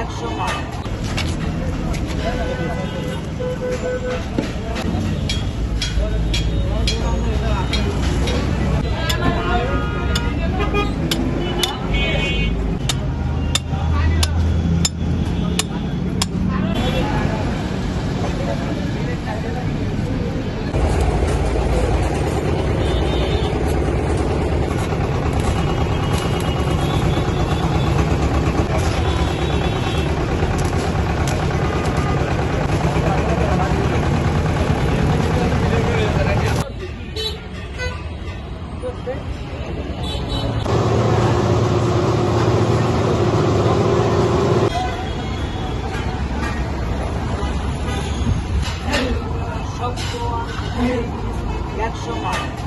একশো মাস Якщо мало.